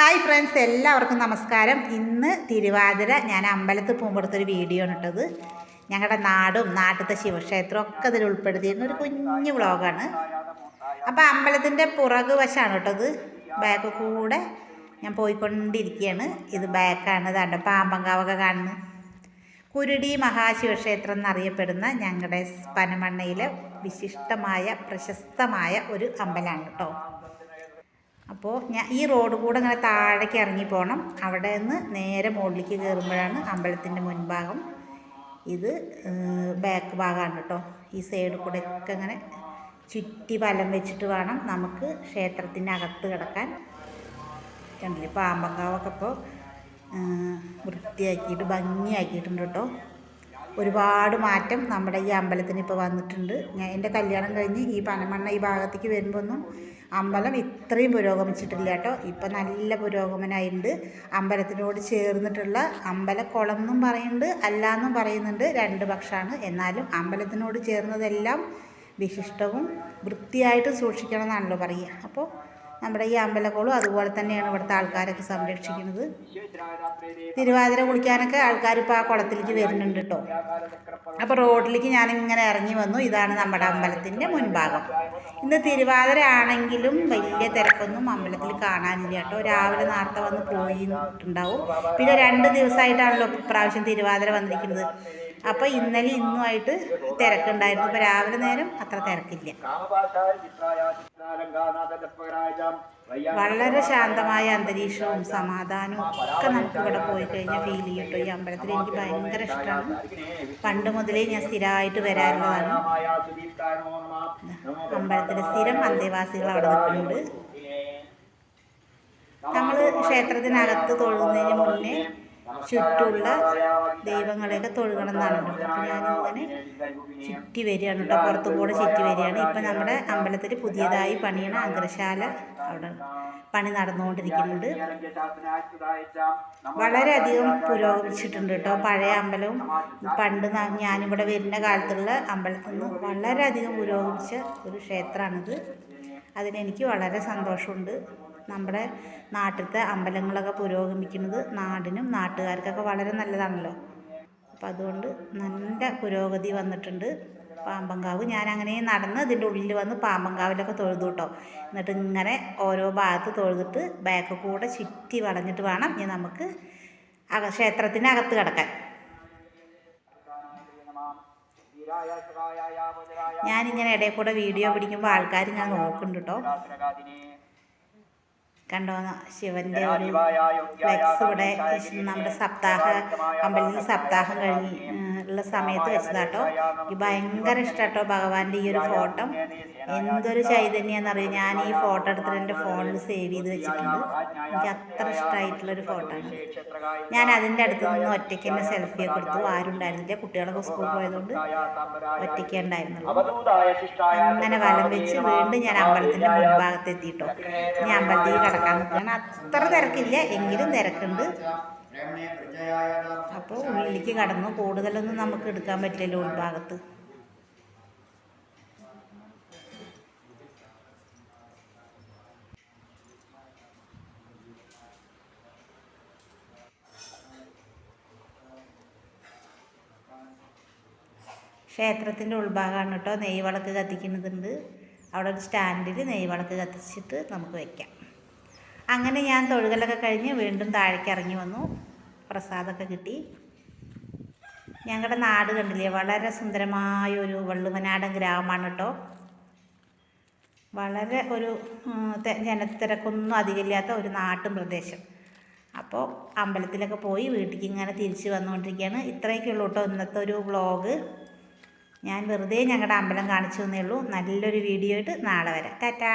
Hi friends എല്ലാവർക്കും നമസ്കാരം. ഇന്ന് തിരുവാതിര ഞാൻ അമ്പലത്തിൽ പോകുമ്പോഴത്തൊരു വീഡിയോ ആണ് ഇട്ടത്. ഞങ്ങളുടെ നാടും നാട്ടിലത്തെ ശിവക്ഷേത്രവും ഒക്കെ അതിൽ ഉൾപ്പെടുത്തിയിരുന്ന ഒരു കുഞ്ഞു വ്ളോഗാണ്. അപ്പോൾ അമ്പലത്തിന്റെ പുറകു വശമാണ് കേട്ടത് ബാക്ക് കൂടെ ഞാൻ പോയിക്കൊണ്ടിരിക്കുകയാണ് ഇത് ബാക്കാണ് ഇതാണ്ട് പാമ്പങ്കാവൊക്കെ കാണുന്നു. കുരുടി മഹാശിവക്ഷേത്രം എന്നറിയപ്പെടുന്ന ഞങ്ങളുടെ പനമണ്ണയിലെ വിശിഷ്ടമായ പ്രശസ്തമായ ഒരു അമ്പലമാണ് കേട്ടോ. അപ്പോൾ ഞാൻ ഈ റോഡ് കൂടെ ഇങ്ങനെ താഴേക്ക് ഇറങ്ങി പോകണം അവിടെ നിന്ന് നേരെ മുകളിലേക്ക് കയറുമ്പോഴാണ് അമ്പലത്തിന്റെ മുൻഭാഗം. ഇത് ബാക്ക് ഭാഗമാണ് കേട്ടോ. ഈ സൈഡ് കൂടെ ഒക്കെ ഇങ്ങനെ ചുറ്റി വലം വെച്ചിട്ട് വേണം നമുക്ക് ക്ഷേത്രത്തിന്റെ അകത്ത് കിടക്കാൻ. കണ്ടില്ലേ? പാമ്പങ്കാവൊക്കെ ഇപ്പോൾ വൃത്തിയാക്കിയിട്ട് ഭംഗിയാക്കിയിട്ടുണ്ട് കേട്ടോ. ഒരുപാട് മാറ്റം നമ്മുടെ ഈ അമ്പലത്തിന് ഇപ്പോൾ വന്നിട്ടുണ്ട്. ഞാൻ എന്റെ കല്യാണം കഴിഞ്ഞ് ഈ പനമണ്ണ ഈ ഭാഗത്തേക്ക് വരുമ്പോൾ ഒന്നും അമ്പലം ഇത്രയും പുരോഗമിച്ചിട്ടില്ല കേട്ടോ. ഇപ്പം നല്ല പുരോഗമനമായിട്ടുണ്ട് അമ്പലത്തിനോട് ചേർന്നിട്ടുള്ള അമ്പലക്കുളം എന്നും പറയുന്നുണ്ട് അല്ല എന്നും പറയുന്നുണ്ട് രണ്ട് പക്ഷമാണ് എന്നാലും അമ്പലത്തിനോട് ചേർന്നതെല്ലാം വിശിഷ്ടവും വൃത്തിയായിട്ട് സൂക്ഷിക്കണം എന്നാണല്ലോ പറയുക. അപ്പോൾ നമ്മുടെ ഈ അമ്പലക്കുളം അതുപോലെ തന്നെയാണ് ഇവിടുത്തെ ആൾക്കാരൊക്കെ സംരക്ഷിക്കുന്നത്. തിരുവാതിര കുളിക്കാനൊക്കെ ആൾക്കാർ ഇപ്പോൾ ആ കുളത്തിലേക്ക് വരുന്നുണ്ട് കേട്ടോ. അപ്പോൾ റോഡിലേക്ക് ഞാനിങ്ങനെ ഇറങ്ങി വന്നു. ഇതാണ് നമ്മുടെ അമ്പലത്തിന്റെ മുൻഭാഗം. ഇന്ന് തിരുവാതിര ആണെങ്കിലും വലിയ തിരക്കൊന്നും അമ്പലത്തിൽ കാണാനില്ല കേട്ടോ. രാവിലെ നേരത്തെ വന്ന് പോയിട്ടുണ്ടാവും. പിന്നെ രണ്ട് ദിവസമായിട്ടാണല്ലോ ഇപ്രാവശ്യം തിരുവാതിര വന്നിരിക്കുന്നത്. അപ്പോൾ ഇന്നലെ ഇന്നുമായിട്ട് തിരക്കുണ്ടായിരുന്നു. ഇപ്പോൾ രാവിലെ നേരം അത്ര തിരക്കില്ല. വളരെ ശാന്തമായ അന്തരീക്ഷവും സമാധാനവും ഒക്കെ നമുക്ക് ഇവിടെ പോയി കഴിഞ്ഞാൽ ഫീൽ ചെയ്യും ഈ അമ്പലത്തിൽ എനിക്ക് ഭയങ്കര ഇഷ്ടമാണ്. പണ്ട് മുതലേ ഞാൻ സ്ഥിരമായിട്ട് വരാറുള്ളതാണ്. അമ്പലത്തിലെ സ്ഥിരം അന്തേവാസികൾ അവിടെ നിൽക്കുന്നുണ്ട്. നമ്മൾ ക്ഷേത്രത്തിനകത്ത് തൊഴുന്നതിന് മുന്നേ ചുറ്റുള്ള ദൈവങ്ങളെയൊക്കെ തൊഴുകണം എന്നാണല്ലോ അപ്പോൾ ഞാനിങ്ങനെ ചുറ്റി വരികയാണ് കേട്ടോ. പുറത്തു കൂടെ ചുറ്റി വരികയാണ്. ഇപ്പം നമ്മുടെ അമ്പലത്തിൽ പുതിയതായി പണിയണ അഗ്രശാല അവിടെ പണി നടന്നുകൊണ്ടിരിക്കുന്നുണ്ട്. വളരെയധികം പുരോഗമിച്ചിട്ടുണ്ട് കേട്ടോ. പഴയ അമ്പലവും പണ്ട് ഞാനിവിടെ വരുന്ന കാലത്തുള്ള അമ്പലത്തിൽ നിന്ന് വളരെയധികം പുരോഗമിച്ച ഒരു ക്ഷേത്രമാണിത്. അതിനെനിക്ക് വളരെ സന്തോഷമുണ്ട്. നമ്മുടെ നാട്ടിലത്തെ അമ്പലങ്ങളൊക്കെ പുരോഗമിക്കുന്നത് നാടിനും നാട്ടുകാർക്കൊക്കെ വളരെ നല്ലതാണല്ലോ. അപ്പം അതുകൊണ്ട് നല്ല പുരോഗതി വന്നിട്ടുണ്ട്. പാമ്പങ്കാവ്. ഞാൻ അങ്ങനെ നടന്ന് ഇതിന്റെ ഉള്ളിൽ വന്ന് പാമ്പങ്കാവിലൊക്കെ തൊഴുതു കേട്ടോ എന്നിട്ട് ഇങ്ങനെ ഓരോ ഭാഗത്ത് തൊഴുതിട്ട് ബാക്ക് കൂടെ ചുറ്റി വളഞ്ഞിട്ട് വേണം ഇനി നമുക്ക് ക്ഷേത്രത്തിനകത്ത് കിടക്കാൻ. ഞാനിങ്ങനെ ഇടയിൽ കൂടെ വീഡിയോ പിടിക്കുമ്പോൾ ആൾക്കാർ ഞാൻ നോക്കുന്നുണ്ട് കേട്ടോ. കണ്ടോ ശിവന്റെ ഒരു ഫ്ലെക്സ് ഇവിടെ നമ്മുടെ സപ്താഹ അമ്പലത്തിൽ സപ്താഹം കഴിഞ്ഞ് ഉള്ള സമയത്ത് വെച്ചതാട്ടോ. എനിക്ക് ഭയങ്കര ഇഷ്ടാട്ടോ ഭഗവാന്റെ ഈ ഒരു ഫോട്ടോ. എന്തൊരു ചൈതന്യെന്നറിയാം? ഞാൻ ഈ ഫോട്ടോ എടുത്തിട്ട് എന്റെ ഫോണിൽ സേവ് ചെയ്ത് വെച്ചിട്ടുണ്ട്. എനിക്ക് അത്ര ഇഷ്ടമായിട്ടുള്ളൊരു ഫോട്ടോ ആണ് ഞാൻ അതിന്റെ അടുത്ത് നിന്ന് ഒറ്റയ്ക്ക് തന്നെ സെൽഫിയൊക്കെ എടുത്തു. ആരും ഉണ്ടായിരുന്നില്ല. കുട്ടികളൊക്കെ സ്കൂളിൽ പോയതുകൊണ്ട് ഒറ്റയ്ക്ക് ഉണ്ടായിരുന്നുള്ളൂ. അങ്ങനെ വലം വെച്ച് വീണ്ടും ഞാൻ അമ്പലത്തിന്റെ മുൻഭാഗത്ത് എത്തിയിട്ടോ. ഞാൻ അമ്പലത്തിൽ കിടക്കാൻ നിൽക്കുകയാണ് അത്ര തിരക്കില്ല എങ്കിലും തിരക്കുണ്ട്. അപ്പോൾ ഉള്ളിലേക്ക് കടന്നു. കൂടുതലൊന്നും നമുക്ക് എടുക്കാൻ പറ്റില്ല ഉൾഭാഗത്ത് ക്ഷേത്രത്തിന്റെ ഉൾഭാഗമാണ് കേട്ടോ നെയ്വിളക്ക് കത്തിക്കുന്നതുണ്ട്. അവിടെ ഒരു സ്റ്റാൻഡിൽ നെയ്വിളക്ക് കത്തിച്ചിട്ട് നമുക്ക് വയ്ക്കാം അങ്ങനെ ഞാൻ തൊഴുകലൊക്കെ കഴിഞ്ഞ് വീണ്ടും താഴേക്ക് ഇറങ്ങി വന്നു. പ്രസാദമൊക്കെ കിട്ടി. ഞങ്ങളുടെ നാട് കണ്ടില്ലേ വളരെ സുന്ദരമായ ഒരു വള്ളുവനാടൻ ഗ്രാമമാണ് കേട്ടോ വളരെ ഒരു ജനത്തിരക്കൊന്നും അധികമില്ലാത്ത ഒരു നാട്ടും പ്രദേശം. അപ്പോൾ അമ്പലത്തിലൊക്കെ പോയി വീട്ടിലേക്ക് ഇങ്ങനെ തിരിച്ച് വന്നുകൊണ്ടിരിക്കുകയാണ് ഇത്രയൊക്കെ ഉള്ളൂ കേട്ടോ ഇന്നത്തെ ഒരു വ്ളോഗ്. ഞാൻ വെറുതെ ഞങ്ങളുടെ അമ്പലം കാണിച്ചു തന്നേ ഉള്ളൂ. നല്ലൊരു വീഡിയോ ആയിട്ട് നാളെ വരാം. ടാറ്റാ.